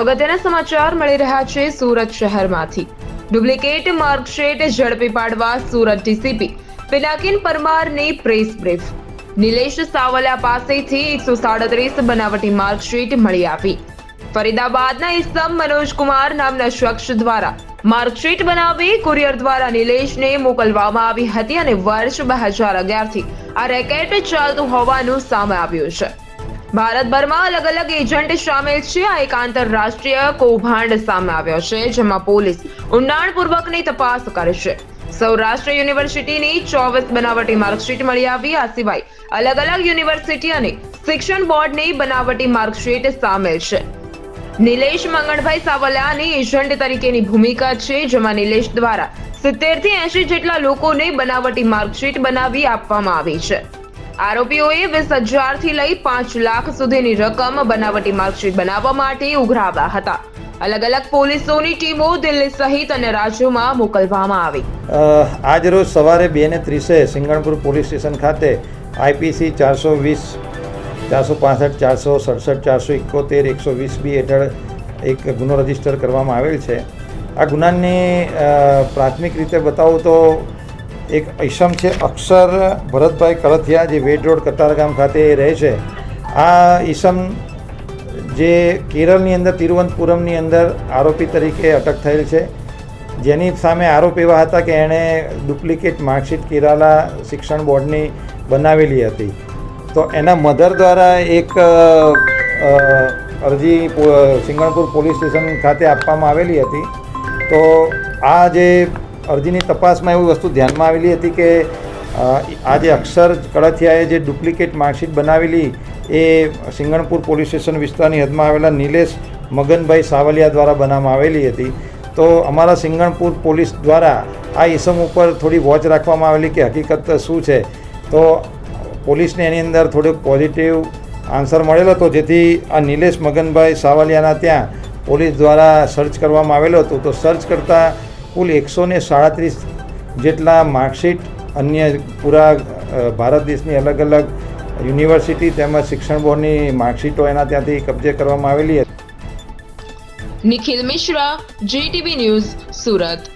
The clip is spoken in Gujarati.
અગત્યના સમાચાર મળી રહ્યા છે સુરત શહેરમાંથી. ડુપ્લિકેટ માર્કશીટ ઝડપી પાડવા સુરત ડીસીપી પિનાકિન પરમારની પ્રેસ બ્રીફ. નિલેશ સાવલિયા પાસેથી એકસો સાડત્રીસ બનાવટી માર્કશીટ મળી આવી. ફરીદાબાદના ઇસમ મનોજકુમાર નામના શખ્સ દ્વારા માર્કશીટ બનાવી કુરિયર દ્વારા નિલેશને મોકલવામાં આવી હતી અને વર્ષ બે હજાર અગિયારથી આ રેકેટ ચાલતું હોવાનું સામે આવ્યું છે. ભારતભરમાં અલગ અલગ એજન્ટ સામેલ છે. આ એક આંતરરાષ્ટ્રીય કૌભાંડ સામે આવ્યો છે, જેમાં પોલીસ ઊંડાણપૂર્વકની તપાસ કરે છે. સૌરાષ્ટ્ર યુનિવર્સિટીની ચોવીસ બનાવટી માર્કશીટ મળી આવી. આ સિવાય અલગ અલગ યુનિવર્સિટી અને શિક્ષણ બોર્ડની બનાવટી માર્કશીટ સામેલ છે. નિલેશ મંગળભાઈ સાવલિયાની એજન્ટ તરીકેની ભૂમિકા છે, જેમાં નિલેશ દ્વારા સિત્તેરથી એંશી જેટલા લોકોને બનાવટી માર્કશીટ બનાવી આપવામાં આવી છે. આરોપીઓએ વીસ હજારથી લઈ પાંચ લાખ સુધીની રકમ બનાવટી માર્કશીટ બનાવવા માટે ઉઘરાવ્યા હતા. અલગ અલગ પોલીસોની ટીમો દિલ્હી સહિત અન્ય રાજ્યોમાં મોકલવામાં આવી. આજ રોજ સવારે બે ને ત્રીસે સિંગણપુર પોલીસ સ્ટેશન ખાતે આઈપીસી ચારસો વીસ, ચારસો પાસઠ, ચારસો સડસઠ, ચારસો એકોતેર, એકસો વીસ બી હેઠળ એક ગુનો રજિસ્ટર કરવામાં આવેલ છે. આ ગુનાની પ્રાથમિક રીતે બતાવું તો એક ઈસમ છે અક્ષર ભરતભાઈ કળથિયા, જે વેડ રોડ કટારગામ ખાતે રહે છે. આ ઈસમ જે કેરળની અંદર, તિરુવનંતપુરમની અંદર આરોપી તરીકે અટક થયેલ છે. જેની સામે આરોપ એવા હતા કે એણે ડુપ્લિકેટ માર્કશીટ કેરાલા શિક્ષણ બોર્ડની બનાવેલી હતી. તો એના મધર દ્વારા એક અરજી સિંગણપુર પોલીસ સ્ટેશન ખાતે આપવામાં આવેલી હતી. તો આ જે અરજીની તપાસમાં એવી વસ્તુ ધ્યાનમાં આવેલી હતી કે આ જે અક્ષર કળથિયાએ જે ડુપ્લિકેટ માર્કશીટ બનાવેલી, એ સિંગણપુર પોલીસ સ્ટેશન વિસ્તારની હદમાં આવેલા નિલેશ મગનભાઈ સાવલિયા દ્વારા બનાવવામાં આવેલી હતી. તો અમારા સિંગણપુર પોલીસ દ્વારા આ ઇસમ ઉપર થોડી વોચ રાખવામાં આવેલી કે હકીકત શું છે? તો પોલીસને એની અંદર થોડોક પોઝિટિવ આન્સર મળેલો હતો, જેથી આ નિલેશ મગનભાઈ સાવલિયાના ત્યાં પોલીસ દ્વારા સર્ચ કરવામાં આવેલો હતો. તો સર્ચ કરતાં કુલ એકસો ને સાડત્રીસ જેટલા માર્કશીટ અન્ય પૂરા ભારત દેશની અલગ અલગ યુનિવર્સિટી તેમજ શિક્ષણ બોર્ડની માર્કશીટો એના ત્યાંથી કબજે કરવામાં આવેલી હતી. Nikhil Mishra, GTV news, Surat.